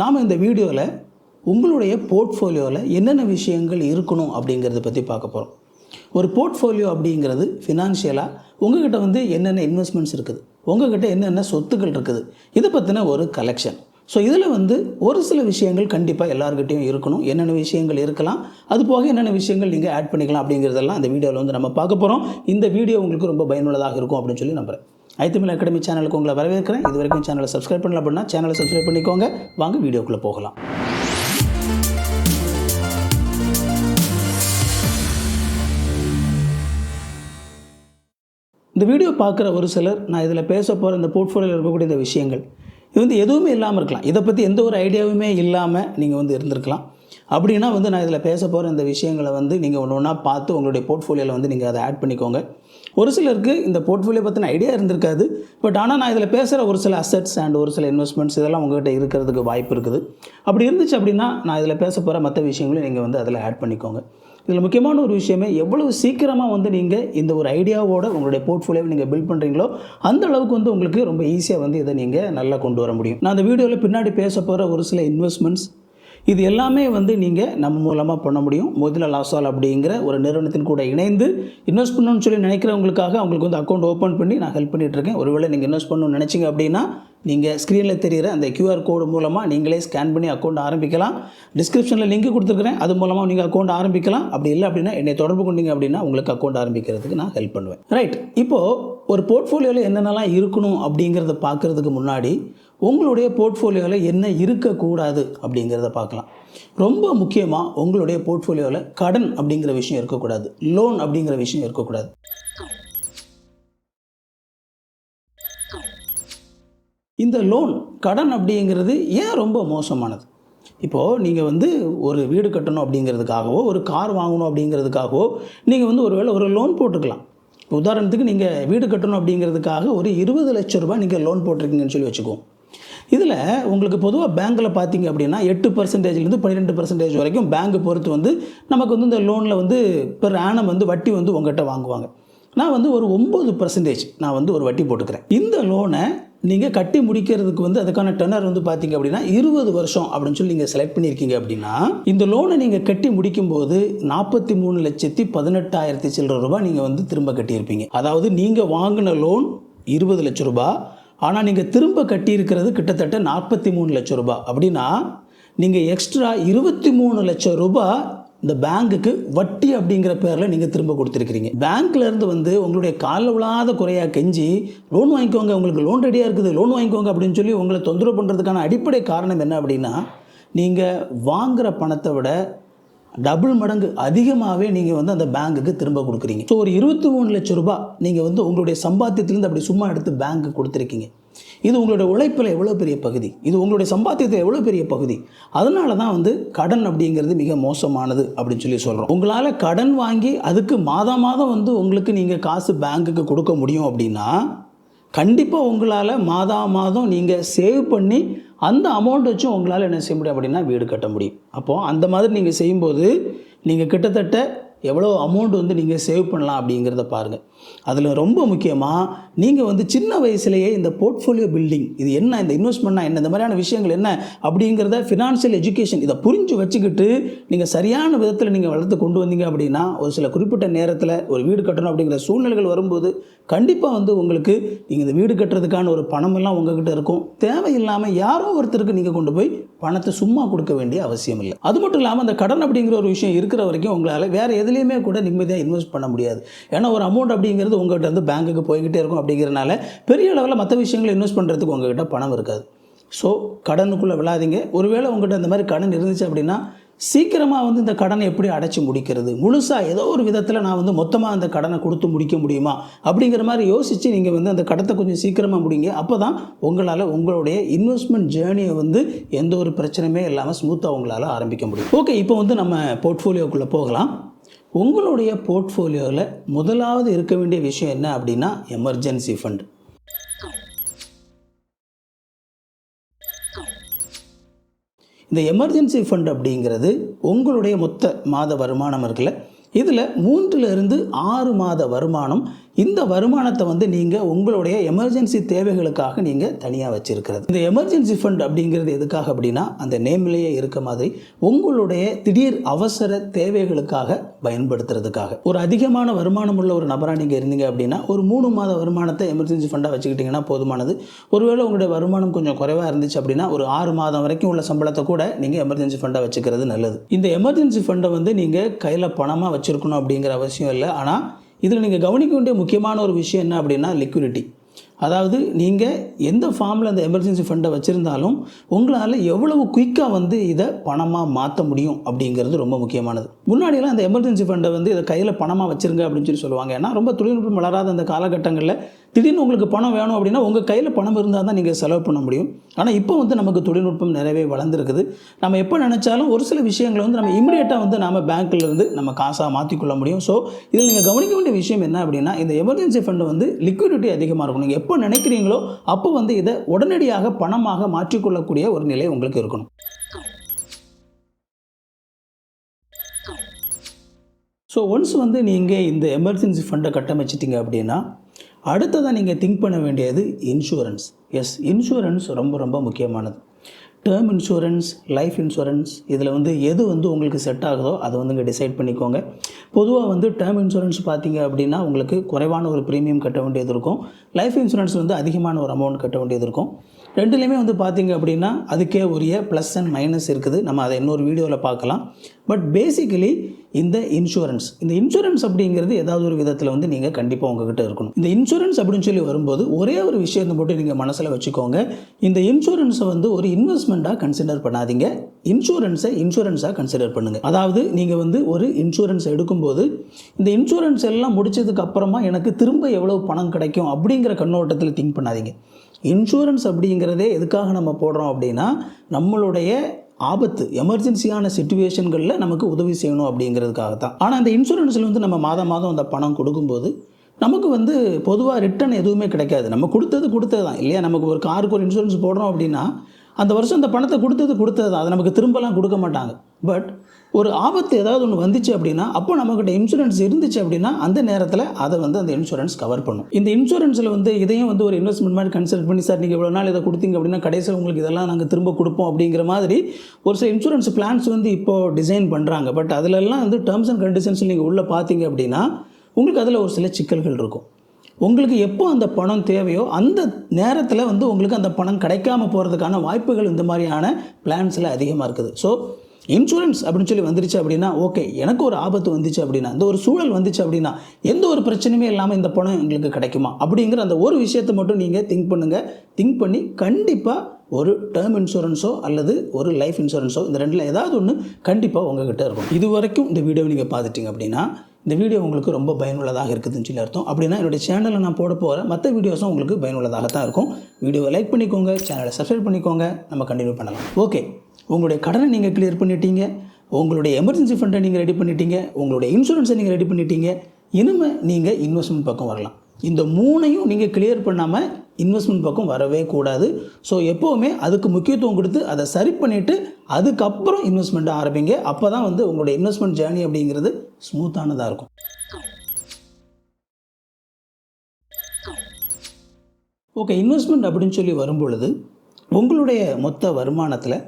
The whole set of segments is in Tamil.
நாம் இந்த வீடியோவில் உங்களுடைய போர்ட்ஃபோலியோவில் என்னென்ன விஷயங்கள் இருக்கணும் அப்படிங்கிறத பற்றி பார்க்க போகிறோம் ஒரு போர்ட்ஃபோலியோ அப்படிங்கிறது ஃபினான்ஷியலாக உங்ககிட்ட வந்து என்னென்ன இன்வெஸ்ட்மெண்ட்ஸ் இருக்குது உங்ககிட்ட என்னென்ன சொத்துக்கள் இருக்குது இதை பற்றின ஒரு கலெக்ஷன் ஸோ இதில் வந்து ஒரு சில விஷயங்கள் கண்டிப்பாக எல்லாருக்கிட்டையும் இருக்கணும். என்னென்ன விஷயங்கள் இருக்கலாம் அது போக என்னென்ன விஷயங்கள் நீங்கள் ஆட் பண்ணிக்கலாம் அப்படிங்கிறதெல்லாம் அந்த வீடியோவில் வந்து நம்ம பார்க்க போகிறோம் இந்த வீடியோ உங்களுக்கு ரொம்ப பயனுள்ளதாக இருக்கும் அப்படின்னு சொல்லி நம்புகிறேன் ஐத்தமிழ் அகாடமி சேனலுக்கு உங்களை வரவேற்கிறேன். இது வரைக்கும் சேனலை சப்ஸ்கிரைப் பண்ணல அப்படின்னா சேனலை சப்ஸ்கிரைப் பண்ணிக்கோங்க. வாங்க வீடியோக்குள்ளே போகலாம். இந்த வீடியோ பார்க்குற ஒரு சிலர் நான் இதில் பேச போகிற இந்த போர்ட்ஃபோலியோவில் இருக்கக்கூடிய இந்த விஷயங்கள் இது வந்து எதுவுமே இல்லாமல் இருக்கலாம். இதை பற்றி எந்த ஒரு ஐடியாவுமே இல்லாமல் நீங்கள் வந்து இருந்திருக்கலாம். அப்படின்னா வந்து நான் இதில் பேச போகிற இந்த விஷயங்களை வந்து நீங்கள் ஒன்று ஒன்றா பார்த்து உங்களுடைய போர்ட்ஃபோலியோவில் வந்து நீங்கள் அதை ஆட் பண்ணிக்கோங்க. ஒரு சிலருக்கு இந்த போர்ட்ஃபோலியோ பற்றின ஐடியா இருந்திருக்காது. பட் ஆனால் நான் இதில் பேசுகிற ஒரு சில அசட்ஸ் அண்ட் ஒரு சில இன்வெஸ்ட்மெண்ட்ஸ் இதெல்லாம் உங்கள்கிட்ட இருக்கிறதுக்கு வாய்ப்பு இருக்குது. அப்படி இருந்துச்சு அப்படின்னா நான் இதில் பேச போகிற மற்ற விஷயங்களையும் நீங்கள் வந்து அதில் ஆட் பண்ணிக்கோங்க. இதில் முக்கியமான ஒரு விஷயமே எவ்வளவு சீக்கிரமாக வந்து நீங்கள் இந்த ஒரு ஐடியாவோட உங்களுடைய போர்ட்ஃபோலியோவை நீங்கள் பில்ட் பண்ணுறீங்களோ அந்த அளவுக்கு வந்து உங்களுக்கு ரொம்ப ஈஸியாக வந்து இதை நீங்கள் நல்லா கொண்டு வர முடியும். நான் அந்த வீடியோவில் பின்னாடி பேச போகிற ஒரு சில இன்வெஸ்ட்மெண்ட்ஸ் இது எல்லாமே வந்து நீங்கள் நம்ம மூலமாக பண்ண முடியும். முதல லாசால் அப்படிங்கிற ஒரு நிறுவனத்தின் கூட இணைந்து இன்வெஸ்ட் பண்ணணும்னு சொல்லி நினைக்கிறவங்களுக்காக அவங்களுக்கு வந்து அக்கௌண்ட் ஓப்பன் பண்ணி நான் ஹெல்ப் பண்ணிட்டு இருக்கேன். ஒருவேளை நீங்கள் இன்வெஸ்ட் பண்ணணும்னு நினச்சிங்க அப்படின்னா நீங்கள் ஸ்க்ரீனில் தெரிகிற அந்த கியூஆர் கோடு மூலமாக நீங்களே ஸ்கேன் பண்ணி அக்கௌண்ட் ஆரம்பிக்கலாம். டிஸ்கிரிப்ஷனில் லிங்க் கொடுத்துருக்குறேன். அது மூலமாக நீங்கள் அக்கௌண்ட் ஆரம்பிக்கலாம். அப்படி இல்லை அப்படின்னா என்னை தொடர்பு கொண்டீங்க அப்படின்னா உங்களுக்கு அக்கௌண்ட் ஆரம்பிக்கிறதுக்கு நான் ஹெல்ப் பண்ணுவேன். ரைட் இப்போது ஒரு போர்ட்ஃபோலியோவில் என்னென்னலாம் இருக்கணும் அப்படிங்கிறத பார்க்குறதுக்கு முன்னாடி உங்களுடைய போர்ட்ஃபோலியோவில் என்ன இருக்கக்கூடாது அப்படிங்கிறத பார்க்கலாம். ரொம்ப முக்கியமாக உங்களுடைய போர்ட்ஃபோலியோவில் கடன் அப்படிங்கிற விஷயம் இருக்கக்கூடாது. லோன் அப்படிங்கிற விஷயம் இருக்கக்கூடாது. இந்த லோன் கடன் அப்படிங்கிறது ஏன் ரொம்ப மோசமானது? இப்போது நீங்கள் வந்து ஒரு வீடு கட்டணும் அப்படிங்கிறதுக்காகவோ ஒரு கார் வாங்கணும் அப்படிங்கிறதுக்காகவோ நீங்கள் வந்து ஒருவேளை ஒரு லோன் போட்டுக்கலாம். உதாரணத்துக்கு நீங்கள் வீடு கட்டணும் அப்படிங்கிறதுக்காக ஒரு இருபது லட்ச ரூபாய் நீங்கள் லோன் போட்டிருக்கீங்கன்னு சொல்லி வச்சுக்குவோம் இதில் உங்களுக்கு பொதுவாக பேங்க்கில் பார்த்தீங்க அப்படின்னா எட்டு பர்சன்டேஜ்லேருந்து பன்னிரெண்டு பர்சன்டேஜ் வரைக்கும் பேங்க் பொறுத்து வந்து நமக்கு வந்து இந்த லோனில் வந்து பெர் ஆனம் வந்து வட்டி வந்து உங்கள்கிட்ட வாங்குவாங்க. நான் வந்து ஒரு ஒம்பது பர்சன்டேஜ் நான் வந்து ஒரு வட்டி போட்டுக்கிறேன். இந்த லோனை நீங்கள் கட்டி முடிக்கிறதுக்கு வந்து அதுக்கான டெனர் வந்து பார்த்தீங்க அப்படின்னா இருபது வருஷம் அப்படின்னு சொல்லி நீங்கள் செலக்ட் பண்ணியிருக்கீங்க அப்படின்னா இந்த லோனை நீங்கள் கட்டி முடிக்கும்போது நாற்பத்தி மூணு லட்சத்தி பதினெட்டாயிரத்தி சில்லற ரூபாய் நீங்கள் வந்து திரும்ப கட்டியிருப்பீங்க. அதாவது நீங்கள் வாங்கின லோன் இருபது லட்ச ரூபாய் ஆனால் நீங்கள் திரும்ப கட்டியிருக்கிறது கிட்டத்தட்ட நாற்பத்தி மூணு லட்சம் ரூபாய் அப்படின்னா நீங்கள் எக்ஸ்ட்ரா இருபத்தி மூணு லட்சம் ரூபாய் இந்த பேங்க்குக்கு வட்டி அப்படிங்கிற பேரில் நீங்கள் திரும்ப கொடுத்துருக்கிறீங்க. பேங்க்ல இருந்து வந்து உங்களுடைய கால விழாத குறையாக கெஞ்சி லோன் வாங்கிக்கோங்க உங்களுக்கு லோன் ரெடியாக இருக்குது லோன் வாங்கிக்கோங்க அப்படின்னு சொல்லி உங்களை தொந்தரவு பண்ணுறதுக்கான அடிப்படை காரணம் என்ன அப்படின்னா நீங்கள் வாங்குகிற பணத்தை விட டபுள் மடங்கு அதிகமாகவே நீங்கள் வந்து அந்த பேங்க்குக்கு திரும்ப கொடுக்குறீங்க. ஸோ ஒரு இருபத்தி மூணு லட்ச ரூபாய் நீங்கள் வந்து உங்களுடைய சம்பாத்தியத்திலேருந்து அப்படி சும்மா எடுத்து பேங்க்கு கொடுத்துருக்கீங்க. இது உங்களுடைய உழைப்பில் எவ்வளோ பெரிய பகுதி? இது உங்களுடைய சம்பாத்தியத்தில் எவ்வளோ பெரிய பகுதி? அதனால தான் வந்து கடன் அப்படிங்கிறது மிக மோசமானது அப்படின்னு சொல்லி சொல்கிறோம் உங்களால் கடன் வாங்கி அதுக்கு மாதம் மாதம் வந்து உங்களுக்கு நீங்கள் காசு பேங்க்குக்கு கொடுக்க முடியும் அப்படின்னா கண்டிப்பாக உங்களால் மாதா மாதம் நீங்கள் சேவ் பண்ணி அந்த அமௌண்ட் வச்சு உங்களால் என்ன செய்ய முடியும் அப்படின்னா வீடு கட்ட முடியும். அப்போது அந்த மாதிரி நீங்கள் செய்யும்போது நீங்கள் கிட்டத்தட்ட எவ்வளோ அமௌண்ட் வந்து நீங்கள் சேவ் பண்ணலாம் அப்படிங்கிறத பாருங்கள் அதில் ரொம்ப முக்கியமாக நீங்கள் வந்து சின்ன வயசுலேயே இந்த போர்ட்ஃபோலியோ பில்டிங் இது என்ன இந்த இன்வெஸ்ட்மெண்ட்னா என்ன இந்த மாதிரியான விஷயங்கள் என்ன அப்படிங்கிறத ஃபினான்ஷியல் எஜுகேஷன் இதை புரிஞ்சு வச்சுக்கிட்டு நீங்கள் சரியான விதத்தில் நீங்கள் வளர்த்து கொண்டு வந்தீங்க அப்படின்னா ஒரு சில குறிப்பிட்ட நேரத்தில் ஒரு வீடு கட்டணும் அப்படிங்கிற சூழ்நிலைகள் வரும்போது கண்டிப்பாக வந்து உங்களுக்கு நீங்கள் இந்த வீடு கட்டுறதுக்கான ஒரு பணமெல்லாம் உங்ககிட்ட இருக்கும். தேவையில்லாமல் யாரோ ஒருத்தருக்கு நீங்கள் கொண்டு போய் பணத்தை சும்மா கொடுக்க வேண்டிய அவசியம் இல்லை. அது மட்டும் இல்லாமல் அந்த கடன் அப்படிங்கிற ஒரு விஷயம் இருக்கிற வரைக்கும் உங்களால் வேறு எதுலேயுமே கூட நிம்மதியாக இன்வெஸ்ட் பண்ண முடியாது. ஏன்னா ஒரு அமௌண்ட் அப்படிங்கிறது உங்கள்கிட்ட வந்து பேங்க்குக்கு போய்கிட்டே இருக்கும் அப்படிங்கிறனால பெரிய அளவில் மற்ற விஷயங்களை இன்வெஸ்ட் பண்ணுறதுக்கு உங்ககிட்ட பணம் இருக்காது. ஸோ கடனுக்குள்ளே விழாதீங்க. ஒருவேளை உங்கள்கிட்ட இந்த மாதிரி கடன் இருந்துச்சு அப்படின்னா சீக்கிரமாக வந்து இந்த கடனை எப்படி அடைச்சி முடிக்கிறது? முழுசாக ஏதோ ஒரு விதத்தில் நான் வந்து மொத்தமாக அந்த கடனை கொடுத்து முடிக்க முடியுமா? அப்படிங்கிற மாதிரி யோசித்து நீங்கள் வந்து அந்த கடத்தை கொஞ்சம் சீக்கிரமாக முடிங்க. அப்போ தான் உங்களால் உங்களுடைய இன்வெஸ்ட்மெண்ட் ஜேர்னியை வந்து எந்த ஒரு பிரச்சனையுமே இல்லாமல் ஸ்மூத்தாக உங்களால் ஆரம்பிக்க முடியும். ஓகே இப்போ வந்து நம்ம போர்ட்ஃபோலியோக்குள்ளே போகலாம். உங்களுடைய போர்ட்ஃபோலியோவில் முதலாவது இருக்க வேண்டிய விஷயம் என்ன அப்படின்னா எமர்ஜென்சி ஃபண்ட் இந்த எமர்ஜென்சி ஃபண்ட் அப்படிங்கிறது உங்களுடைய மொத்த மாத வருமானம் இருக்குல்ல? இதில் மூன்றிலிருந்து ஆறு மாத வருமானம் இந்த வருமானத்தை வந்து நீங்கள் உங்களுடைய எமர்ஜென்சி தேவைகளுக்காக நீங்கள் தனியாக வச்சுருக்கிறது. இந்த எமர்ஜென்சி ஃபண்ட் அப்படிங்கிறது எதுக்காக அப்படின்னா அந்த நேம்லேயே இருக்க மாதிரி உங்களுடைய திடீர் அவசர தேவைகளுக்காக பயன்படுத்துறதுக்காக. ஒரு அதிகமான வருமானம் உள்ள ஒரு நபராக நீங்கள் இருந்தீங்க அப்படின்னா ஒரு மூணு மாத வருமானத்தை எமர்ஜென்சி ஃபண்டாக வச்சுக்கிட்டிங்கன்னா போதுமானது. ஒருவேளை உங்களுடைய வருமானம் கொஞ்சம் குறைவாக இருந்துச்சு அப்படின்னா ஒரு ஆறு மாதம் வரைக்கும் உள்ள சம்பளத்தை கூட நீங்கள் எமர்ஜென்சி ஃபண்டாக வச்சுக்கிறது நல்லது. இந்த எமர்ஜென்சி ஃபண்டை வந்து நீங்கள் கையில் பணமாக வச்சுருக்கணும் அப்படிங்கிற அவசியம் இல்லை. ஆனால் இதில் நீங்கள் கவனிக்க வேண்டிய முக்கியமான ஒரு விஷயம் என்ன அப்படின்னா லிக்விடிட்டி அதாவது நீங்கள் எந்த ஃபார்மில் அந்த எமர்ஜென்சி ஃபண்டை வச்சுருந்தாலும் உங்களால் எவ்வளவு குயிக்காக வந்து இதை பணமாக மாற்ற முடியும் அப்படிங்கிறது ரொம்ப முக்கியமானது. முன்னாடியெல்லாம் அந்த எமர்ஜென்சி ஃபண்டை வந்து இதை கையில் பணமாக வச்சுருங்க அப்படின்னு சொல்லி சொல்லுவாங்க. ஏன்னா ரொம்ப தொழில்நுட்பம் வளராத அந்த காலகட்டங்களில் திடீர்னு உங்களுக்கு பணம் வேணும் அப்படின்னா உங்கள் கையில் பணம் இருந்தால் தான் நீங்கள் செலவு பண்ண முடியும். ஆனால் இப்போ வந்து நமக்கு தொழில்நுட்பம் நிறையவே வளர்ந்துருக்குது. நம்ம எப்போ நினச்சாலும் ஒரு சில விஷயங்களை வந்து நம்ம இமிடியேட்டாக வந்து நம்ம பேங்க்கில் இருந்து நம்ம காசாக மாற்றிக்கொள்ள முடியும். ஸோ இதில் நீங்கள் கவனிக்க வேண்டிய விஷயம் என்ன அப்படின்னா இந்த எமர்ஜென்சி ஃபண்டு வந்து லிக்விடிட்டி அதிகமாக இருக்கும் நீங்கள் எப்போ நினைக்கிறீங்களோ அப்போ வந்து இதை உடனடியாக பணமாக மாற்றிக்கொள்ளக்கூடிய ஒரு நிலை உங்களுக்கு இருக்கணும். ஸோ ஒன்ஸ் வந்து நீங்கள் இந்த எமர்ஜென்சி ஃபண்டை கட்டமைச்சிட்டிங்க அப்படின்னா அடுத்ததாக நீங்கள் திங்க் பண்ண வேண்டியது இன்சூரன்ஸ் எஸ் இன்சூரன்ஸ் ரொம்ப ரொம்ப முக்கியமானது. டேர்ம் இன்சூரன்ஸ் லைஃப் இன்சூரன்ஸ் இதில் வந்து எது வந்து உங்களுக்கு செட் ஆகுதோ அதை வந்து இங்கே டிசைட் பண்ணிக்கோங்க. பொதுவாக வந்து டேர்ம் இன்சூரன்ஸ் பார்த்தீங்க அப்படின்னா உங்களுக்கு குறைவான ஒரு ப்ரீமியம் கட்ட வேண்டியது இருக்கும். லைஃப் இன்சூரன்ஸ் வந்து அதிகமான ஒரு அமௌண்ட் கட்ட வேண்டியது இருக்கும். ரெண்டுலேயுமே வந்து பார்த்தீங்க அப்படின்னா அதுக்கே உரிய ப்ளஸ் அண்ட் மைனஸ் இருக்குது. நம்ம அதை இன்னொரு வீடியோவில் பார்க்கலாம். பட் பேசிக்கலி இந்த இன்சூரன்ஸ் இந்த இன்சூரன்ஸ் அப்படிங்கிறது ஏதாவது ஒரு விதத்தில் வந்து நீங்கள் கண்டிப்பாக உங்ககிட்ட இருக்கணும். இந்த இன்சூரன்ஸ் அப்படின்னு சொல்லி வரும்போது ஒரே ஒரு விஷயத்தை மட்டும் நீங்கள் மனசில் வச்சுக்கோங்க. இந்த இன்சூரன்ஸை வந்து ஒரு இன்வெஸ்ட்மெண்ட்டாக கன்சிடர் பண்ணாதீங்க. இன்சூரன்ஸை இன்சூரன்ஸாக கன்சிடர் பண்ணுங்கள் அதாவது நீங்கள் வந்து ஒரு இன்சூரன்ஸ் எடுக்கும்போது இந்த இன்சூரன்ஸ் எல்லாம் முடிச்சதுக்கு அப்புறமா எனக்கு திரும்ப எவ்வளவு பணம் கிடைக்கும் அப்படிங்கிற கண்ணோட்டத்தில் திங்க் பண்ணாதீங்க. இன்சூரன்ஸ் அப்படிங்கிறதே எதுக்காக நம்ம போடுறோம் அப்படின்னா நம்மளுடைய ஆபத்து எமர்ஜென்சியான சுச்சுவேஷன்களில் நமக்கு உதவி செய்யணும் அப்படிங்கிறதுக்காக தான் ஆனால் அந்த இன்சூரன்ஸில் வந்து நம்ம மாதம் மாதம் அந்த பணம் கொடுக்கும்போது நமக்கு வந்து பொதுவாக ரிட்டர்ன் எதுவுமே கிடைக்காது. நம்ம கொடுத்தது கொடுத்தது தான் இல்லையா? நமக்கு ஒரு காருக்கு ஒரு இன்சூரன்ஸ் போடுறோம் அப்படின்னா அந்த வருஷம் அந்த பணத்தை கொடுத்தது கொடுத்தது தான். அதை நமக்கு திரும்பலாம் கொடுக்க மாட்டாங்க. பட் ஒரு ஆபத்து ஏதாவது ஒன்று வந்துச்சு அப்படின்னா அப்போ நம்மக்கிட்ட இன்சூரன்ஸ் இருந்துச்சு அப்படின்னா அந்த நேரத்தில் அதை வந்து அந்த இன்சூரன்ஸ் கவர் பண்ணும். இந்த இன்சூரன்ஸில் வந்து இதையும் வந்து ஒரு இன்வெஸ்ட்மெண்ட் மாதிரி கன்சல்ட் பண்ணி சார் நீங்கள் இவ்வளோ நாள் இதை கொடுத்தீங்க அப்படின்னா கடைசியில் உங்களுக்கு இதெல்லாம் நாங்கள் திரும்ப கொடுப்போம் அப்படிங்கிற மாதிரி ஒரு சில இன்சூரன்ஸ் பிளான்ஸ் வந்து இப்போது டிசைன் பண்ணுறாங்க பட் அதிலெல்லாம் வந்து டேர்ம்ஸ் அண்ட் கண்டிஷன்ஸ் நீங்கள் உள்ளே பார்த்தீங்க அப்படின்னா உங்களுக்கு அதில் ஒரு சில சிக்கல்கள் இருக்கும். உங்களுக்கு எப்போ அந்த பணம் தேவையோ அந்த நேரத்தில் வந்து உங்களுக்கு அந்த பணம் கிடைக்காம போகிறதுக்கான வாய்ப்புகள் இந்த மாதிரியான பிளான்ஸில் அதிகமாக இருக்குது. ஸோ இன்சூரன்ஸ் அப்படின்னு சொல்லி வந்துருச்சு அப்படின்னா ஓகே எனக்கு ஒரு ஆபத்து வந்துச்சு அப்படின்னா இந்த ஒரு சூழல் வந்துச்சு அப்படின்னா எந்த ஒரு பிரச்சனையுமே இல்லாமல் இந்த பணம் எங்களுக்கு கிடைக்குமா? அப்படிங்கிற அந்த ஒரு விஷயத்தை மட்டும் நீங்கள் திங்க் பண்ணுங்கள் திங்க் பண்ணி கண்டிப்பாக ஒரு டேர்ம் இன்சூரன்ஸோ அல்லது ஒரு லைஃப் இன்சூரன்ஸோ இந்த ரெண்டில் ஏதாவது ஒன்று கண்டிப்பாக உங்ககிட்ட இருக்கும். இது வரைக்கும் இந்த வீடியோ நீங்கள் பார்த்துட்டிங்க அப்படின்னா இந்த வீடியோ உங்களுக்கு ரொம்ப பயனுள்ளதாக இருக்குதுன்னு சொல்லி அர்த்தம். அப்படின்னா என்னுடைய சேனலில் நான் போட போகிற மற்ற வீடியோஸும் உங்களுக்கு பயனுள்ளதாக தான் இருக்கும் வீடியோவை லைக் பண்ணிக்கோங்க சேனலை சப்ஸ்கிரைப் பண்ணிக்கோங்க. நம்ம கண்டினியூ பண்ணலாம். ஓகே உங்களுடைய கடனை நீங்கள் கிளியர் பண்ணிட்டீங்க. உங்களுடைய எமர்ஜென்சி ஃபண்டை நீங்கள் ரெடி பண்ணிட்டீங்க. உங்களுடைய இன்சூரன்ஸை நீங்கள் ரெடி பண்ணிட்டீங்க. இனிமேல் நீங்கள் இன்வெஸ்ட்மெண்ட் பக்கம் வரலாம். இந்த மூணையும் நீங்கள் கிளியர் பண்ணாமல் இன்வெஸ்ட்மெண்ட் பக்கம் வரவே கூடாது. ஸோ எப்போவுமே அதுக்கு முக்கியத்துவம் கொடுத்து அதை சரி பண்ணிவிட்டு அதுக்கப்புறம் இன்வெஸ்ட்மெண்ட்டை ஆரம்பிங்க. அப்போ தான் வந்து உங்களுடைய இன்வெஸ்ட்மெண்ட் ஜேர்னி அப்படிங்கிறது ஸ்மூத்தானதாக இருக்கும். ஓகே இன்வெஸ்ட்மெண்ட் அப்படின்னு சொல்லி வரும்பொழுது உங்களுடைய மொத்த வருமானத்தில்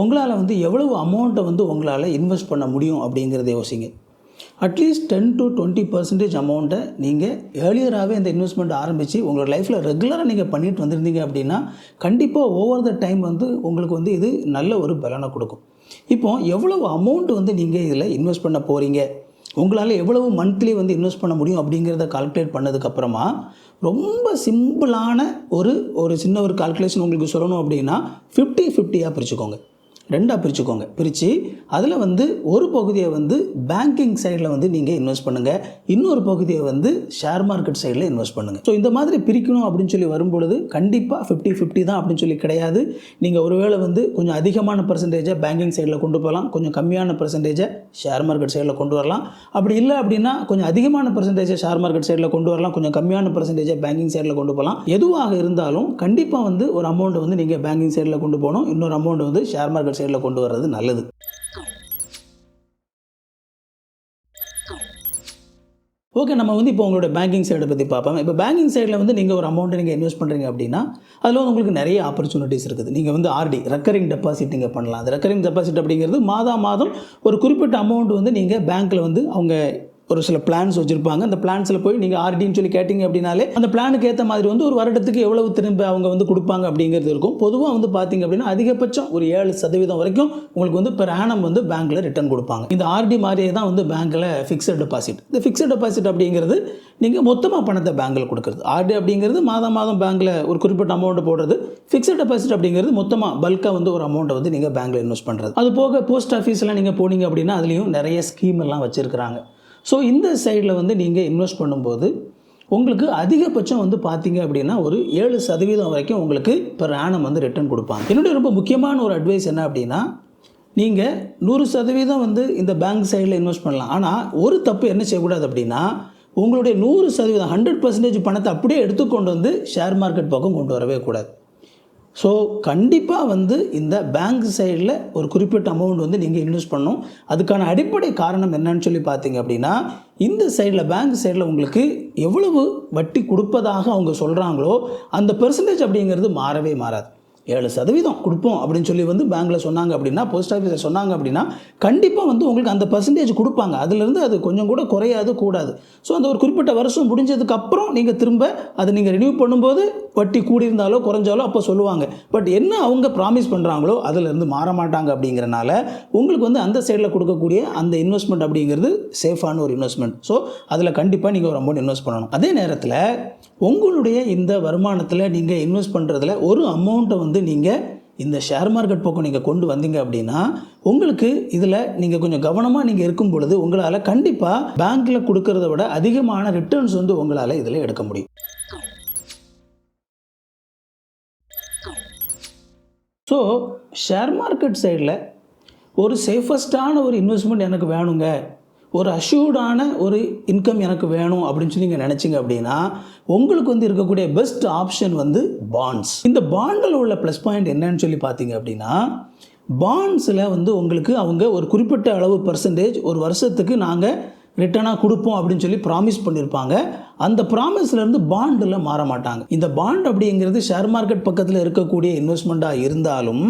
உங்களால் வந்து எவ்வளவு அமௌண்ட்டை வந்து உங்களால் இன்வெஸ்ட் பண்ண முடியும் அப்படிங்கிறத யோசிங்க. At least ten to twenty percentage அமௌண்ட்டை நீங்கள் ஏர்லியராகவே இந்த இன்வெஸ்ட்மெண்ட் ஆரம்பித்து உங்களோட லைஃப்பில் ரெகுலராக நீங்கள் பண்ணிட்டு வந்திருந்தீங்க அப்படின்னா கண்டிப்பாக ஓவர் த டைம் வந்து உங்களுக்கு வந்து இது நல்ல ஒரு பலனை கொடுக்கும். இப்போ எவ்வளவு அமௌண்ட் வந்து நீங்கள் இதில் இன்வெஸ்ட் பண்ண போகிறீங்க உங்களால் எவ்வளவு மந்த்லி வந்து இன்வெஸ்ட் பண்ண முடியும் அப்படிங்கிறத கால்குலேட் பண்ணதுக்கப்புறமா ரொம்ப சிம்பிளான ஒரு ஒரு சின்ன ஒரு கால்குலேஷன் உங்களுக்கு சொல்லணும் அப்படின்னா ஃபிஃப்டி ஃபிஃப்டியாக பிரிச்சுக்கோங்க. ரெண்டாக பிரிச்சுக்கோங்க. பிரித்து அதில் வந்து ஒரு பகுதியை வந்து பேங்கிங் சைடில் வந்து நீங்கள் இன்வெஸ்ட் பண்ணுங்கள் இன்னொரு பகுதியை வந்து ஷேர் மார்க்கெட் சைடில் இன்வெஸ்ட் பண்ணுங்கள் ஸோ இந்த மாதிரி பிரிக்கணும் அப்படின்னு சொல்லி வரும்பொழுது கண்டிப்பாக ஃபிஃப்டி ஃபிஃப்டி தான் அப்படின்னு சொல்லி கிடையாது. நீங்கள் ஒருவேளை வந்து கொஞ்சம் அதிகமான பர்சன்டேஜை பேங்கிங் சைடில் கொண்டு போகலாம். கொஞ்சம் கம்மியான பர்சன்டேஜை ஷேர் மார்க்கெட் சைடில் கொண்டு வரலாம். அப்படி இல்லை அப்படின்னா கொஞ்சம் அதிகமான பர்சன்டேஜை ஷேர் மார்க்கெட் சைடில் கொண்டு வரலாம். கொஞ்சம் கம்மியான பர்சன்டேஜை பேங்கிங் சைடில் கொண்டு போகலாம். எதுவாக இருந்தாலும் கண்டிப்பாக வந்து ஒரு அமௌண்ட் வந்து நீங்கள் பேங்கிங் சைடில் கொண்டு போகணும். இன்னொரு அமௌண்ட் வந்து ஷேர் மார்க்கெட் சைடில் கொண்டு வர்றது நல்லது. ஓகே நம்ம வந்து இப்போ உங்களோட பேங்கிங் சைடை பற்றி பார்ப்போம். இப்போ பேங்கிங் சைடில் வந்து நீங்கள் ஒரு அமௌண்ட்டை நீங்கள் இன்வெஸ்ட் பண்ணுறீங்க அப்படின்னா அதில் வந்து உங்களுக்கு நிறைய ஆப்பர்ச்சுனிட்டிஸ் இருக்குது. நீங்கள் வந்து ஆர்டி ரெக்கரிங் டெபாசிட் நீங்கள் பண்ணலாம். அந்த ரெக்கரிங் டெபாசிட் அப்படிங்கிறது மாதா மாதம் ஒரு குறிப்பிட்ட அமௌண்ட் வந்து நீங்கள் பேங்க்கில் வந்து அவங்க ஒரு சில பிளான்ஸ் வச்சுருப்பாங்க. அந்த பிளான்ஸில் போய் நீங்கள் ஆர்டின்னு சொல்லி கேட்டிங்க அப்படின்னாலே அந்த பிளானுக்கு ஏற்ற மாதிரி வந்து ஒரு வருடத்துக்கு எவ்வளவு திரும்ப அவங்க வந்து கொடுப்பாங்க அப்படிங்கிறது இருக்கும். பொதுவாக வந்து பார்த்தீங்க அப்படின்னா அதிகபட்சம் ஒரு ஏழு சதவீதம் வரைக்கும் உங்களுக்கு வந்து பெர் ஆனம் வந்து பேங்க்கில் ரிட்டர்ன் கொடுப்பாங்க. இந்த ஆர்டி மாதிரியே தான் வந்து பேங்க்கில் ஃபிக்ஸட் டெபாசிட் இந்த ஃபிக்ஸட் டெபாசிட் அப்படிங்கிறது நீங்கள் மொத்தமாக பணத்தை பேங்க்கில் கொடுக்குறது. ஆர்டி அப்படிங்கிறது மாதம் மாதம் பேங்க்கில் ஒரு குறிப்பிட்ட அமௌண்ட் போடுறது. ஃபிக்ஸட் டெபாசிட் அப்படிங்கிறது மொத்தமாக பல்காக வந்து ஒரு அமௌண்ட்டை வந்து நீங்கள் பேங்க்கில் இன்வெஸ்ட் பண்ணுறது அது போக போஸ்ட் ஆஃபீஸ்லாம் நீங்கள் போனீங்க அப்படின்னா அதுலேயும் நிறைய ஸ்கீம் எல்லாம் வச்சுருக்கிறாங்க. ஸோ இந்த சைடில் வந்து நீங்கள் இன்வெஸ்ட் பண்ணும்போது உங்களுக்கு அதிகபட்சம் வந்து பார்த்தீங்க அப்படின்னா ஒரு ஏழு சதவீதம் வரைக்கும் உங்களுக்கு பெர் ஆனம் வந்து ரிட்டர்ன் கொடுப்பாங்க. என்னுடைய ரொம்ப முக்கியமான ஒரு அட்வைஸ் என்ன அப்படின்னா நீங்கள் நூறு சதவீதம் வந்து இந்த பேங்க் சைடில் இன்வெஸ்ட் பண்ணலாம். ஆனால் ஒரு தப்பு என்ன செய்யக்கூடாது அப்படின்னா உங்களுடைய நூறு சதவீதம் ஹண்ட்ரட் பர்சன்டேஜ் பணத்தை அப்படியே எடுத்துக்கொண்டு வந்து ஷேர் மார்க்கெட் பக்கம் கொண்டு வரவே கூடாது. ஸோ கண்டிப்பாக வந்து இந்த பேங்க் சைடில் ஒரு குறிப்பிட்ட அமௌண்ட் வந்து நீங்கள் இன்வெஸ்ட் பண்ணணும். அதுக்கான அடிப்படை காரணம் என்னன்னு சொல்லி பார்த்தீங்க அப்படின்னா இந்த சைடில் பேங்க் சைடில் உங்களுக்கு எவ்வளவு வட்டி கொடுப்பதாக அவங்க சொல்கிறாங்களோ அந்த பெர்சன்டேஜ் அப்படிங்கிறது மாறவே மாறாது. ஏழு சதவீதம் கொடுப்போம் அப்படின்னு சொல்லி வந்து பேங்க்கில் சொன்னாங்க அப்படின்னா போஸ்ட் ஆஃபீஸில் சொன்னாங்க அப்படின்னா கண்டிப்பாக வந்து உங்களுக்கு அந்த பர்சன்டேஜ் கொடுப்பாங்க. அதுலேருந்து அது கொஞ்சம் கூட குறையாது கூடாது. ஸோ அந்த ஒரு குறிப்பிட்ட வருஷம் முடிஞ்சதுக்கப்புறம் நீங்கள் திரும்ப அதை நீங்கள் ரினியூ பண்ணும்போது வட்டி கூடியிருந்தாலோ குறைஞ்சாலோ அப்போ சொல்லுவாங்க. பட் என்ன அவங்க ப்ராமிஸ் பண்ணுறாங்களோ அதிலிருந்து மாற மாட்டாங்க அப்படிங்கிறனால உங்களுக்கு வந்து அந்த சைடில் கொடுக்கக்கூடிய அந்த இன்வெஸ்ட்மெண்ட் அப்படிங்கிறது சேஃபான ஒரு இன்வெஸ்ட்மெண்ட் ஸோ அதில் கண்டிப்பாக நீங்கள் ஒரு அமௌண்ட் இன்வெஸ்ட் பண்ணணும். அதே நேரத்தில் உங்களுடைய இந்த வருமானத்தில் நீங்கள் இன்வெஸ்ட் பண்ணுறதுல ஒரு அமௌண்ட்டை வந்து நீங்கள் இந்த ஷேர் மார்க்கெட் பக்கம் நீங்கள் கொண்டு வந்தீங்க அப்படின்னா உங்களுக்கு இதில் நீங்கள் கொஞ்சம் கவனமாக நீங்கள் இருக்கும் பொழுது உங்களால் கண்டிப்பாக பேங்க்கில் கொடுக்கறத விட அதிகமான ரிட்டர்ன்ஸ் வந்து உங்களால் இதில் எடுக்க முடியும். ஸோ ஷேர் மார்க்கெட் சைடில் ஒரு சேஃபஸ்டான ஒரு இன்வெஸ்ட்மெண்ட் எனக்கு வேணுங்க. ஒரு அஷ்யூர்டான ஒரு இன்கம் எனக்கு வேணும் அப்படின்னு சொல்லி நீங்கள் நினச்சிங்க அப்படின்னா உங்களுக்கு வந்து இருக்கக்கூடிய பெஸ்ட் ஆப்ஷன் வந்து பாண்ட்ஸ் இந்த பாண்டில் உள்ள ப்ளஸ் பாயிண்ட் என்னன்னு சொல்லி பார்த்தீங்க அப்படின்னா பாண்ட்ஸில் வந்து உங்களுக்கு அவங்க ஒரு குறிப்பிட்ட அளவு பர்சன்டேஜ் ஒரு வருஷத்துக்கு நாங்கள் ரிட்டனாக கொடுப்போம் அப்படின்னு சொல்லி ப்ராமிஸ் பண்ணியிருப்பாங்க அந்த ப்ராமிஸ்லேருந்து பாண்டில் மாற மாட்டாங்க. இந்த பாண்ட் அப்படிங்கிறது ஷேர் மார்க்கெட் பக்கத்தில் இருக்கக்கூடிய இன்வெஸ்ட்மெண்ட்டாக இருந்தாலும்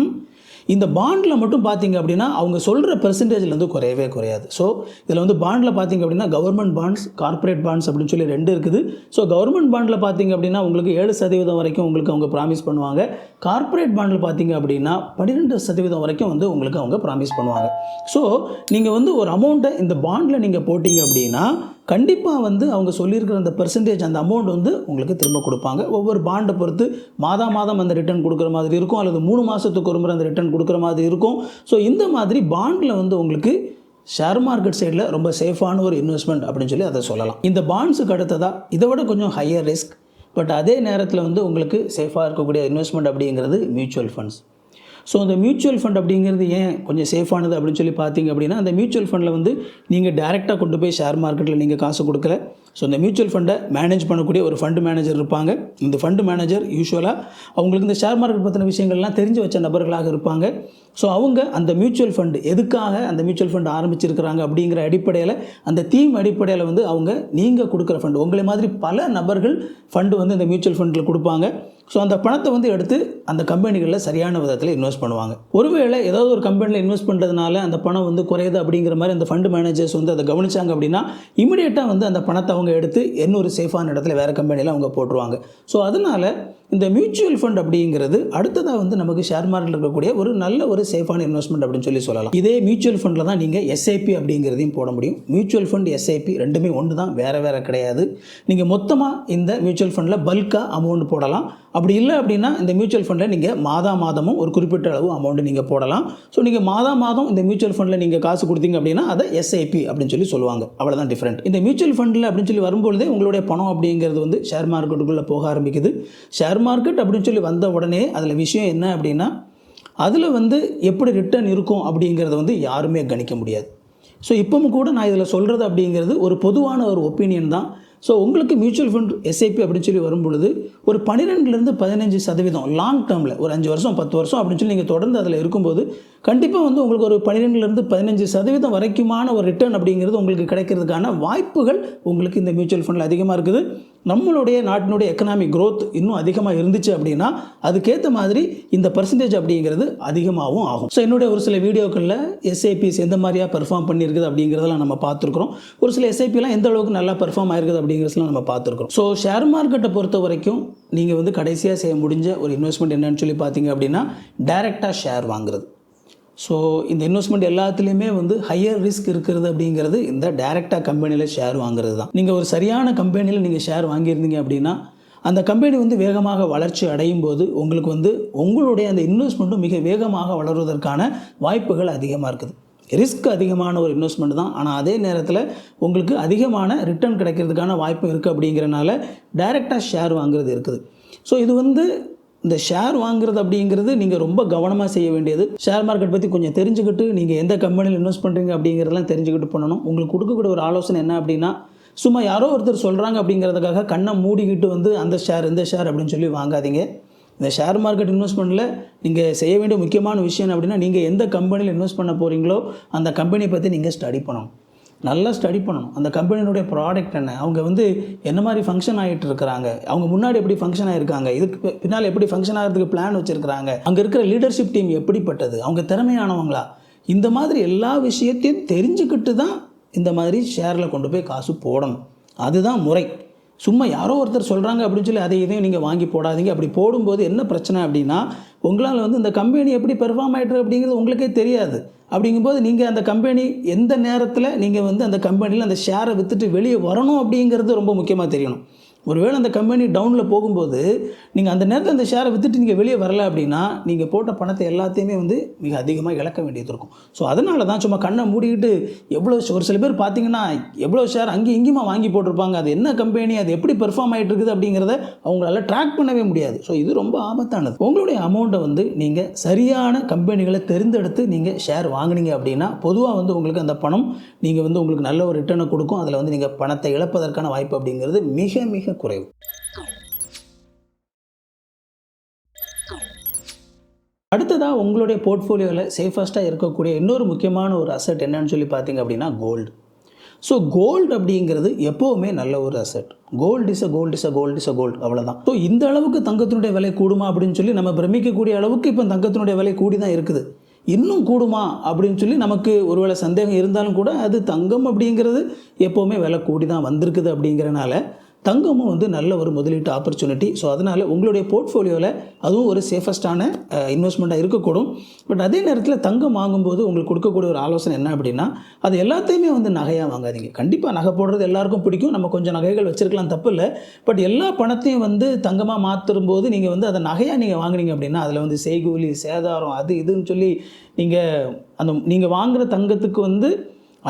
இந்த பாண்டில் மட்டும் பார்த்தீங்க அப்படின்னா அவங்க சொல்கிற பெர்சன்டேஜ்லேருந்து குறையவே குறையாது. ஸோ இதில் வந்து பாண்டில் பார்த்தீங்க அப்படின்னா கவர்மெண்ட் பாண்ட்ஸ் கார்ப்பரேட் பாண்ட்ஸ் அப்படின்னு சொல்லி ரெண்டு இருக்குது. ஸோ கவர்மெண்ட் பாண்டில் பார்த்தீங்க அப்படின்னா உங்களுக்கு ஏழு சதவீதம் வரைக்கும் உங்களுக்கு அவங்க ப்ராமிஸ் பண்ணுவாங்க. கார்ப்பரேட் பாண்டில் பார்த்தீங்க அப்படின்னா பன்னிரெண்டு சதவீதம் வரைக்கும் வந்து உங்களுக்கு அவங்க ப்ராமிஸ் பண்ணுவாங்க. ஸோ நீங்கள் வந்து ஒரு அமௌண்ட்டை இந்த பாண்டில் நீங்கள் போட்டிங்க அப்படின்னா கண்டிப்பாக வந்து அவங்க சொல்லியிருக்கிற அந்த பெர்சன்டேஜ் அந்த அமௌண்ட் வந்து உங்களுக்கு திரும்ப கொடுப்பாங்க. ஒவ்வொரு பாண்டை பொறுத்து மாதா மாதம் அந்த ரிட்டர்ன் கொடுக்குற மாதிரி இருக்கும் அல்லது மூணு மாதத்துக்கு ஒரு முறை அந்த ரிட்டர்ன் கொடுக்குற மாதிரி இருக்கும். ஸோ இந்த மாதிரி பாண்டில் வந்து உங்களுக்கு ஷேர் மார்க்கெட் சைடில் ரொம்ப சேஃபான ஒரு இன்வெஸ்ட்மெண்ட் அப்படின்னு சொல்லி அதை சொல்லலாம். இந்த பாண்ட்ஸுக்கு அடுத்ததாக இதை விட கொஞ்சம் ஹையர் ரிஸ்க் பட் அதே நேரத்தில் வந்து உங்களுக்கு சேஃபாக இருக்கக்கூடிய இன்வெஸ்ட்மெண்ட் அப்படிங்கிறது மியூச்சுவல் ஃபண்ட்ஸ் ஸோ அந்த மியூச்சுவல் ஃபண்ட் அப்படிங்கிறது ஏன் கொஞ்சம் சேஃபானது அப்படின்னு சொல்லி பார்த்தீங்க அப்படின்னா அந்த மியூச்சுவல் ஃபண்டில் வந்து நீங்கள் டேரெக்டாக கொண்டு போய் ஷேர் மார்க்கெட்டில் நீங்கள் காசு கொடுக்கல. ஸோ இந்த மியூச்சுவல் ஃபண்டை மேனேஜ் பண்ணக்கூடிய ஒரு ஃபண்டு மேனேஜர் இருப்பாங்க. இந்த ஃபண்டு மேனேஜர் யூஸ்வலாக அவங்களுக்கு இந்த ஷேர் மார்க்கெட் பற்றின விஷயங்கள்லாம் தெரிஞ்சு வச்ச நபர்களாக இருப்பாங்க. ஸோ அவங்க அந்த மியூச்சுவல் ஃபண்டு எதுக்காக அந்த மியூச்சுவல் ஃபண்ட் ஆரம்பிச்சிருக்கிறாங்க அப்படிங்கிற அடிப்படையில் அந்த தீம் அடிப்படையில் வந்து அவங்க நீங்கள் கொடுக்குற ஃபண்டு உங்களை மாதிரி பல நபர்கள் ஃபண்டு வந்து இந்த மியூச்சுவல் ஃபண்டில் கொடுப்பாங்க. ஸோ அந்த பணத்தை வந்து எடுத்து அந்த கம்பெனிகளில் சரியான விதத்தில் இன்வெஸ்ட் பண்ணுவாங்க. ஒருவேளை ஏதாவது ஒரு கம்பெனியில் இன்வெஸ்ட் பண்ணுறதுனால அந்த பணம் வந்து குறையுது அப்படிங்கிற மாதிரி அந்த ஃபண்டு மேனேஜர்ஸ் வந்து அதை கவனிச்சாங்க அப்படின்னா இமீடியட்டாக வந்து அந்த பணத்தை அவங்க எடுத்து இன்னொரு சேஃபான இடத்துல வேறு கம்பெனியில் அவங்க போட்டுருவாங்க. ஸோ அதனால் இந்த மியூச்சுவல் ஃபண்ட் அப்படிங்கிறது அடுத்ததாக வந்து நமக்கு ஷேர் மார்க்கெட்டில் இருக்கக்கூடிய ஒரு நல்ல ஒரு சேஃபான இன்வெஸ்ட்மெண்ட் அப்படின்னு சொல்லி சொல்லலாம். இதே மியூச்சுவல் ஃபண்டில் தான் நீங்கள் எஸ்ஐபி அப்படிங்கிறதையும் போட முடியும். மியூச்சுவல் ஃபண்ட் எஸ்ஐபி ரெண்டுமே ஒன்று தான் வேறு வேறு கிடையாது. நீங்கள் மொத்தமாக இந்த மியூச்சுவல் ஃபண்டில் பல்காக அமௌண்ட் போடலாம். அப்படி இல்லை அப்படின்னா இந்த மியூச்சுவல் ஃபண்டில் நீங்கள் மாதா மாதமும் ஒரு குறிப்பிட்ட அளவு அமௌண்ட் நீங்கள் போடலாம். ஸோ நீங்கள் மாதா மாதம் இந்த மியூச்சுவல் ஃபண்டில் நீங்கள் காசு கொடுத்தீங்க அப்படின்னா அதை எஸ்ஐபி அப்படின்னு சொல்லி சொல்லுவாங்க. அவ்வளோதான் டிஃப்ரெண்ட் இந்த மியூச்சுவல் ஃபண்டில் அப்படின்னு சொல்லி வரும்பொழுதே உங்களுடைய பணம் அப்படிங்கிறது வந்து ஷேர் மார்க்கெட்டுக்குள்ளே போக ஆரம்பிக்குது. ஷேர் மார்க்கெட் அப்படின்னு சொல்லி வந்த உடனே அதில் விஷயம் என்ன அப்படின்னா அதில் வந்து எப்படி ரிட்டர்ன் இருக்கும் அப்படிங்கிறத வந்து யாருமே கணிக்க முடியாது. ஸோ இப்பவும் கூட நான் இதில் சொல்கிறது அப்படிங்கிறது ஒரு பொதுவான ஒரு ஒப்பீனியன் தான். ஸோ உங்களுக்கு மியூச்சுவல் ஃபண்ட் எஸ்ஐபி அப்படின்னு சொல்லி வரும்பொழுது ஒரு பன்னிரெண்டுலேருந்து பதினஞ்சு சதவீதம் லாங் டேர்மில் ஒரு அஞ்சு வருஷம் பத்து வருஷம் அப்படின்னு சொல்லி நீங்கள் தொடர்ந்து அதில் இருக்கும்போது கண்டிப்பாக வந்து உங்களுக்கு ஒரு பன்னிரெண்டுலேருந்து பதினஞ்சு சதவீதம் வரைக்குமான ஒரு ரிட்டர்ன் அப்படிங்கிறது உங்களுக்கு கிடைக்கிறதுக்கான வாய்ப்புகள் உங்களுக்கு இந்த மியூச்சுவல் ஃபண்டில் அதிகமாக இருக்குது. நம்மளுடைய நாட்டினுடைய எக்கனாமிக் க்ரோத் இன்னும் அதிகமாக இருந்துச்சு அப்படின்னா அதுக்கேற்ற மாதிரி இந்த பர்சன்டேஜ் அப்படிங்கிறது அதிகமாகவும் ஆகும். ஸோ என்னுடைய ஒரு சில வீடியோக்களில் எஸ்ஐபிஸ் எந்த மாதிரியாக பெர்ஃபார்ம் பண்ணியிருக்குது அப்படிங்கிறதெல்லாம் நம்ம பார்த்துருக்குறோம். ஒரு சில எஸ்ஐபிலாம் எந்த அளவுக்கு நல்லா பெர்ஃபார்ம் ஆயிருக்குது அப்படிங்கிறதுலாம் நம்ம பார்த்துருக்கோம் ஸோ ஷேர் மார்க்கெட்டை பொறுத்த வரைக்கும் நீங்கள் வந்து கடைசியாக செய்ய முடிஞ்ச ஒரு இன்வெஸ்ட்மெண்ட் என்னன்னு சொல்லி பார்த்தீங்க அப்படின்னா டைரெக்டாக ஷேர் வாங்குறது. ஸோ இந்த இன்வெஸ்ட்மெண்ட் எல்லாத்துலேயுமே வந்து ஹையர் ரிஸ்க் இருக்கிறது அப்படிங்கிறது இந்த டைரெக்டாக கம்பெனியில் ஷேர் வாங்குறது தான். நீங்கள் ஒரு சரியான கம்பெனியில் நீங்கள் ஷேர் வாங்கியிருந்தீங்க அப்படின்னா அந்த கம்பெனி வந்து வேகமாக வளர்ச்சி அடையும் போது உங்களுக்கு வந்து உங்களுடைய அந்த இன்வெஸ்ட்மெண்ட்டும் மிக வேகமாக வளருவதற்கான வாய்ப்புகள் அதிகமாக இருக்குது. ரிஸ்க் அதிகமான ஒரு இன்வெஸ்ட்மெண்ட் தான். ஆனால் அதே நேரத்தில் உங்களுக்கு அதிகமான ரிட்டர்ன் கிடைக்கிறதுக்கான வாய்ப்பு இருக்குது அப்படிங்கிறனால டைரெக்டாக ஷேர் வாங்குறது இருக்குது. ஸோ இது வந்து இந்த ஷேர் வாங்குறது அப்படிங்கிறது நீங்கள் ரொம்ப கவனமாக செய்ய வேண்டியது. ஷேர் மார்க்கெட் பற்றி கொஞ்சம் தெரிஞ்சுக்கிட்டு நீங்கள் எந்த கம்பெனியில் இன்வெஸ்ட் பண்ணுறீங்க அப்படிங்கிறதெல்லாம் தெரிஞ்சுக்கிட்டு பண்ணணும். உங்களுக்கு கொடுக்கக்கூடிய ஒரு ஆலோசனை என்ன அப்படின்னா சும்மா யாரோ ஒருத்தர் சொல்கிறாங்க அப்படிங்கிறதுக்காக கண்ணை மூடிக்கிட்டு வந்து அந்த ஷேர் இந்த ஷேர் அப்படின்னு சொல்லி வாங்காதீங்க. இந்த ஷேர் மார்க்கெட் இன்வெஸ்ட்மெண்ட்டில் நீங்கள் செய்ய வேண்டிய முக்கியமான விஷயம் அப்படின்னா நீங்கள் எந்த கம்பெனியில் இன்வெஸ்ட் பண்ண போகிறீங்களோ அந்த கம்பெனியை பற்றி நீங்கள் ஸ்டடி பண்ணணும். நல்லா ஸ்டடி பண்ணணும். அந்த கம்பெனியினுடைய ப்ராடக்ட் என்ன? அவங்க வந்து என்ன மாதிரி ஃபங்க்ஷன் ஆகிட்டு இருக்கிறாங்க? அவங்க முன்னாடி எப்படி ஃபங்க்ஷன் ஆகிருக்காங்க இதுக்கு பின்னால் எப்படி ஃபங்க்ஷன் ஆகிறதுக்கு பிளான் வச்சுருக்கிறாங்க? அங்கே இருக்கிற லீடர்ஷிப் டீம் எப்படிப்பட்டது? அவங்க திறமையானவங்களா? இந்த மாதிரி எல்லா விஷயத்தையும் தெரிஞ்சுக்கிட்டு தான் இந்த மாதிரி ஷேரில் கொண்டு போய் காசு போடணும். அதுதான் முறை. சும்மா யாரோ ஒருத்தர் சொல்கிறாங்க அப்படின்னு சொல்லி அதை இதையும் நீங்கள் வாங்கி போடாதீங்க. அப்படி போடும்போது என்ன பிரச்சனை அப்படின்னா உங்களால் வந்து இந்த கம்பெனி எப்படி பெர்ஃபார்ம் ஆகிட்டு அப்படிங்கிறது உங்களுக்கே தெரியாது. அப்படிங்கும்போது நீங்கள் அந்த கம்பெனி எந்த நேரத்தில் நீங்கள் வந்து அந்த கம்பெனியில் அந்த ஷேரை விற்றுட்டு வெளியே வரணும் அப்படிங்கிறது ரொம்ப முக்கியமாக தெரியணும். ஒருவேளை அந்த கம்பெனி டவுனில் போகும்போது நீங்கள் அந்த நேரத்தில் அந்த ஷேரை விற்றுட்டு நீங்கள் வெளியே வரல அப்படின்னா நீங்கள் போட்ட பணத்தை எல்லாத்தையுமே வந்து மிக அதிகமாக இழக்க வேண்டியது இருக்கும். ஸோ அதனால தான் சும்மா கண்ணை மூடிக்கிட்டு எவ்வளோ ஒரு சில பேர் பார்த்தீங்கன்னா எவ்வளோ ஷேர் அங்கேயும் இங்கேயுமா வாங்கி போட்டிருப்பாங்க. அது என்ன கம்பெனி அது எப்படி பெர்ஃபார்ம் ஆகிட்டு இருக்குது அப்படிங்கிறத அவங்களால ட்ராக் பண்ணவே முடியாது. ஸோ இது ரொம்ப ஆபத்தானது. உங்களுடைய அமௌண்ட்டை வந்து நீங்கள் சரியான கம்பெனிகளை தெரிந்தெடுத்து நீங்கள் ஷேர் வாங்குனீங்க அப்படின்னா பொதுவாக வந்து உங்களுக்கு அந்த பணம் நீங்கள் வந்து உங்களுக்கு நல்ல ஒரு ரிட்டர்னை கொடுக்கும். அதில் வந்து நீங்கள் பணத்தை இழப்பதற்கான வாய்ப்பு அப்படிங்கிறது மிக மிக குறைவு. அடுத்ததாக உங்களுடைய போர்ட்ஃபோலியோவில் சேஃபஸ்ட்டாக இருக்கக்கூடிய இன்னொரு முக்கியமான ஒரு அசட் என்னன்னு சொல்லி பார்த்தீங்க அப்படின்னா கோல்டு ஸோ கோல்டு அப்படிங்கிறது எப்போவுமே நல்ல ஒரு asset gold is a gold is a gold is a gold அவ்வளோதான் ஸோ இந்த அளவுக்கு தங்கத்தினுடைய விலை கூடுமா அப்படின்னு சொல்லி நம்ம பிரமிக்கக்கூடிய அளவுக்கு இப்போ தங்கத்தினுடைய விலை கூடி தான் இருக்குது. இன்னும் கூடுமா அப்படின்னு சொல்லி நமக்கு ஒருவேளை சந்தேகம் இருந்தாலும் கூட அது தங்கம் அப்படிங்கிறது எப்போவுமே விலை கூடி தான் வந்திருக்குது அப்படிங்கிறனால தங்கமும் வந்து நல்ல ஒரு முதலீட்டு ஆப்பர்ச்சுனிட்டி ஸோ அதனால் உங்களுடைய போர்ட்ஃபோலியோவில் அதுவும் ஒரு சேஃபஸ்டான இன்வெஸ்ட்மெண்ட்டாக இருக்கக்கூடும். பட் அதே நேரத்தில் தங்கம் வாங்கும்போது உங்களுக்கு கொடுக்கக்கூடிய ஒரு ஆலோசனை என்ன அப்படின்னா அது எல்லாத்தையுமே வந்து நகையாக வாங்காதீங்க. கண்டிப்பாக நகை போடுறது எல்லாருக்கும் பிடிக்கும். நம்ம கொஞ்சம் நகைகள் வச்சுருக்கலாம் தப்பு இல்லை பட் எல்லா பணத்தையும் வந்து தங்கமாக மாற்றும் போது நீங்கள் வந்து அதை நகையாக நீங்கள் வாங்குனீங்க அப்படின்னா அதில் வந்து செய்கூலி சேதாரம் அது இதுன்னு சொல்லி நீங்கள் அந்த நீங்கள் வாங்குகிற தங்கத்துக்கு வந்து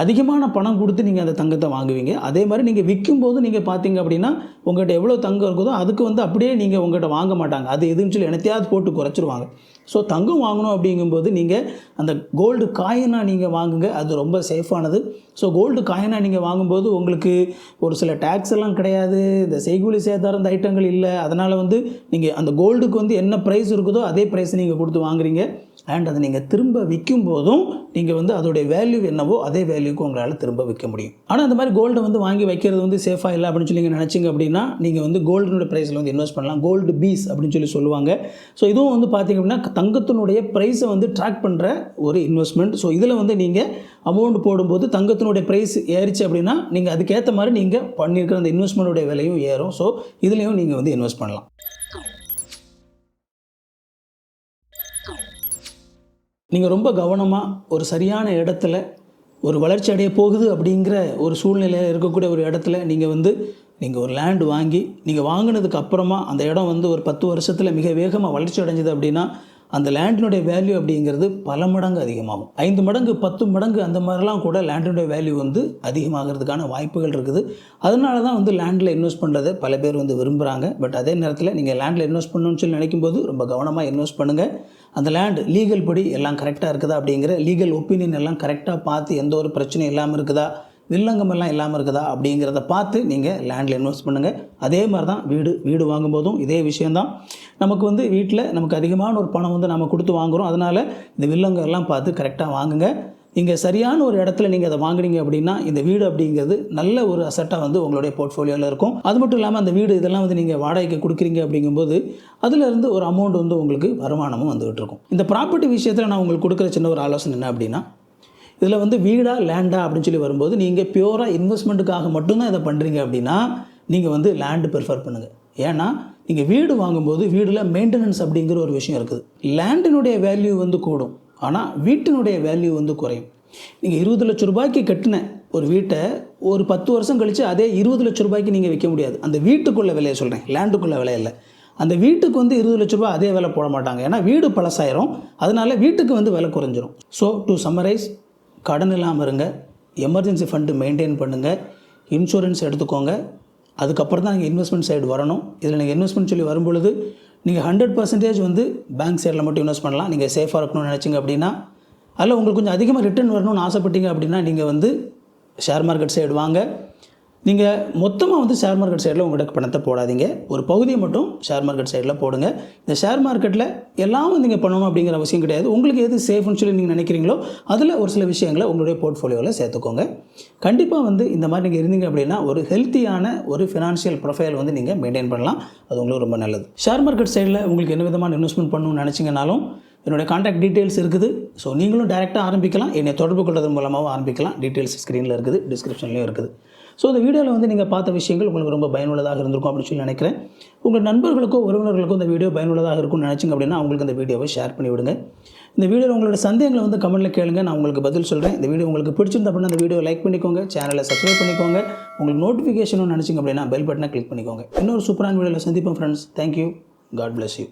அதிகமான பணம் கொடுத்து நீங்கள் அந்த தங்கத்தை வாங்குவீங்க. அதே மாதிரி நீங்கள் விற்கும்போது நீங்கள் பார்த்தீங்க அப்படின்னா உங்கள்கிட்ட எவ்வளோ தங்கம் இருக்குதோ அதுக்கு வந்து அப்படியே நீங்கள் உங்கள்கிட்ட வாங்க மாட்டாங்க. அது எதுன்னு சொல்லி எனத்தையாவது போட்டு குறைச்சிருவாங்க. ஸோ தங்கம் வாங்கணும் அப்படிங்கும்போது நீங்கள் அந்த கோல்டு காயினாக நீங்கள் வாங்குங்க. அது ரொம்ப சேஃபானது ஸோ கோல்டு காயினாக நீங்கள் வாங்கும்போது உங்களுக்கு ஒரு சில டேக்ஸ் எல்லாம் கிடையாது. இந்த செய்கூலி சேதாரம் இந்த ஐட்டங்கள் இல்லை. அதனால் வந்து நீங்கள் அந்த கோல்டுக்கு வந்து என்ன ப்ரைஸ் இருக்குதோ அதே ப்ரைஸ் நீங்கள் கொடுத்து வாங்குறீங்க. அண்ட் அதை நீங்கள் திரும்ப விற்கும் போதும் நீங்கள் வந்து அதோடைய வேல்யூ என்னவோ அதே வேல்யூக்கு உங்களால் திரும்ப விற்க முடியும். ஆனால் அந்த மாதிரி கோல்டை வந்து வாங்கி வைக்கிறது வந்து சேஃபாக இல்லை அப்படின்னு சொல்லி நீங்கள் நினச்சிங்க அப்படின்னா நீங்கள் வந்து கோல்டினுடைய ப்ரைஸில் வந்து இன்வெஸ்ட் பண்ணலாம். கோல்டு பீஸ் அப்படின்னு சொல்லி சொல்லுவாங்க. ஸோ இதுவும் வந்து பார்த்தீங்க அப்படின்னா தங்கத்தினுடைய ப்ரைஸை வந்து ட்ராக் பண்ணுற ஒரு இன்வெஸ்ட்மெண்ட் ஸோ இதில் வந்து நீங்கள் அமௌண்ட் போடும்போது தங்கத்தினுடைய ப்ரைஸ் ஏறிச்சு அப்படின்னா நீங்கள் அதுக்கேற்ற மாதிரி நீங்கள் பண்ணியிருக்கிற அந்த இன்வெஸ்ட்மெண்ட்டுடைய விலையும் ஏறும். ஸோ இதுலேயும் நீங்கள் வந்து இன்வெஸ்ட் பண்ணலாம். நீங்கள் ரொம்ப கவனமாக ஒரு சரியான இடத்துல ஒரு வளர்ச்சி அடைய போகுது அப்படிங்கிற ஒரு சூழ்நிலையில் இருக்கக்கூடிய ஒரு இடத்துல நீங்கள் வந்து நீங்கள் ஒரு லேண்ட் வாங்கி நீங்கள் வாங்கினதுக்கு அப்புறமா அந்த இடம் வந்து ஒரு பத்து வருஷத்தில் மிக வேகமாக வளர்ச்சி அடைஞ்சது அப்படின்னா அந்த லேண்டினுடைய வேல்யூ அப்படிங்கிறது பல மடங்கு அதிகமாகும். ஐந்து மடங்கு பத்து மடங்கு அந்த மாதிரிலாம் கூட லேண்டினுடைய வேல்யூ வந்து அதிகமாகிறதுக்கான வாய்ப்புகள் இருக்குது. அதனால தான் வந்து லேண்டில் இன்வெஸ்ட் பண்ணுறதை பல பேர் வந்து விரும்புகிறாங்க பட் அதே நேரத்தில் நீங்கள் லேண்டில் இன்வெஸ்ட் பண்ணணும்னு சொல்லி நினைக்கும் போது ரொம்ப கவனமாக இன்வெஸ்ட் பண்ணுங்கள் அந்த லேண்ட் லீகல் படி எல்லாம் கரெக்டாக இருக்குதா அப்படிங்கிற லீகல் ஒப்பீனியன் எல்லாம் கரெக்டாக பார்த்து எந்த ஒரு பிரச்சனையும் இல்லாமல் இருக்குதா? வில்லங்கம் எல்லாம் இல்லாமல் இருக்குதா? அப்படிங்கிறத பார்த்து நீங்கள் லேண்டில் இன்வெஸ்ட் பண்ணுங்கள் அதே மாதிரி தான் வீடு வீடு வாங்கும்போதும் இதே விஷயந்தான் நமக்கு வந்து வீட்டில் நமக்கு அதிகமான ஒரு பணம் வந்து நம்ம கொடுத்து வாங்குகிறோம் அதனால் இந்த வில்லங்கம் எல்லாம் பார்த்து கரெக்டாக வாங்குங்க. நீங்கள் சரியான ஒரு இடத்துல நீங்கள் அதை வாங்குனீங்க அப்படின்னா இந்த வீடு அப்படிங்கிறது நல்ல ஒரு அசட்டாக வந்து உங்களுடைய போர்ட்ஃபோலியோவில் இருக்கும். அது மட்டும் இல்லாமல் அந்த வீடு இதெல்லாம் வந்து நீங்கள் வாடகைக்கு கொடுக்குறீங்க அப்படிங்கும்போது அதுலேருந்து ஒரு அமௌண்ட் வந்து உங்களுக்கு வருமானமும் வந்துகிட்டு இருக்கும். இந்த ப்ராப்பர்ட்டி விஷயத்தில் நான் உங்களுக்கு கொடுக்குற சின்ன ஒரு ஆலோசனை என்ன அப்படின்னா இதில் வந்து வீடா லேண்டா அப்படின்னு சொல்லி வரும்போது நீங்கள் பியூராக இன்வெஸ்ட்மெண்ட்டுக்காக மட்டும்தான் இதை பண்ணுறீங்க அப்படின்னா நீங்கள் வந்து லேண்டு ப்ரிஃபர் பண்ணுங்கள் ஏன்னா நீங்கள் வீடு வாங்கும்போது வீடில் மெயின்டெனன்ஸ் அப்படிங்கிற ஒரு விஷயம் இருக்குது. லேண்டினுடைய வேல்யூ வந்து கூடும். ஆனால் வீட்டினுடைய வேல்யூ வந்து குறையும். நீங்கள் இருபது லட்ச ரூபாய்க்கு கட்டின ஒரு வீட்டை ஒரு பத்து வருஷம் கழித்து அதே இருபது லட்ச ரூபாய்க்கு நீங்கள் விற்க முடியாது. அந்த வீட்டுக்குள்ளே விலையை சொல்கிறேன் லேண்டுக்குள்ளே விலை அந்த வீட்டுக்கு வந்து இருபது லட்ச ரூபாய் அதே விலை போட மாட்டாங்க. ஏன்னா வீடு பழசாயிரும். அதனால வீட்டுக்கு வந்து விலை குறைஞ்சிரும். ஸோ டு சம்மரைஸ் கடன் இல்லாமல் இருங்க. எமர்ஜென்சி ஃபண்டு மெயின்டைன் பண்ணுங்கள் இன்சூரன்ஸ் எடுத்துக்கோங்க. அதுக்கப்புறம் தான் நீங்கள் இன்வெஸ்ட்மெண்ட் சைடு வரணும். இதில் நீங்கள் இன்வெஸ்ட்மெண்ட் சொல்லி வரும்பொழுது நீங்கள் ஹண்ட்ரட் பர்சன்டேஜ் வந்து பேங்க் சைடில் மட்டும் இன்வெஸ்ட் பண்ணலாம். நீங்கள் சேஃபாக இருக்கணும்னு நினச்சிங்க அப்படின்னா அதில் உங்களுக்கு கொஞ்சம் அதிகமாக ரிட்டர்ன் வரணும்னு ஆசைப்பட்டீங்க அப்படின்னா நீங்கள் வந்து ஷேர் மார்க்கெட் சைடு வாங்க. நீங்கள் மொத்தமாக வந்து ஷேர் மார்க்கெட் சைடில் உங்கள்கிட்ட பணத்தை போடாதீங்க. ஒரு பகுதியை மட்டும் ஷேர் மார்க்கெட் சைடில் போடுங்க. இந்த ஷேர் மார்க்கெட்டில் எல்லாம் நீங்கள் பண்ணணும் அப்படிங்கிற அவசியம் கிடையாது. உங்களுக்கு எது சேஃப்னு சொல்லி நீங்கள் நினைக்கிறீங்களோ அதில் ஒரு சில விஷயங்களை உங்களுடைய போர்ட்ஃபோலியோவில் சேர்த்துக்கோங்க. கண்டிப்பாக வந்து இந்த மாதிரி நீங்கள் இருந்தீங்க அப்படின்னா ஒரு ஹெல்த்தியான ஒரு ஃபினான்ஷியல் ப்ரொஃபைல் வந்து நீங்கள் மெயின்டைன் பண்ணலாம். அது உங்களுக்கு ரொம்ப நல்லது. ஷேர் மார்க்கெட் சைடில் உங்களுக்கு என்ன விதமான இன்வெஸ்ட்மெண்ட் பண்ணணும்னு நினச்சிங்கனாலும் என்னுடைய காண்டாக்ட் டீட்டெயில்ஸ் இருக்குது. ஸோ நீங்களும் டேரெக்டாக ஆரம்பிக்கலாம். என்னை தொடர்பு கொள்வதன் மூலமாகவும் ஆரம்பிக்கலாம். டீட்டெயில்ஸ் ஸ்க்ரீனில் இருக்குது டிஸ்கிரிப்ஷன்லேயும் இருக்குது. ஸோ இந்த வீடியோவில் வந்து நீங்கள் பார்த்த விஷயங்கள் உங்களுக்கு ரொம்ப பயனுள்ளதாக இருந்திருக்கும் அப்படின்னு சொல்லி நினைக்கிறேன். உங்கள் நண்பர்களுக்கோ உறவினர்களுக்கோ இந்த வீடியோ பயனுள்ளதாக இருக்கும்னு நினச்சிங்க அப்படின்னா அவங்களுக்கு இந்த வீடியோவை ஷேர் பண்ணி விடுங்க. இந்த வீடியோவில் உங்களோட சந்தேகங்களை வந்து கமெண்ட்டில் கேளுங்க. நான் உங்களுக்கு பதில் சொல்கிறேன் இந்த வீடியோ உங்களுக்கு பிடிச்சிருந்த அப்படின்னா அந்த வீடியோ லைக் பண்ணிக்கோங்க. சேனலை சப்ஸ்கிரைப் பண்ணிக்கோங்க. உங்களுக்கு நோட்டிஃபிகேஷன் நினச்சிங்க அப்படின்னா பெல் பட்டனை கிளிக் பண்ணிக்கோங்க. இன்னொரு சூப்பரான வீடியோவில் சந்திப்போம் friends thank you god bless you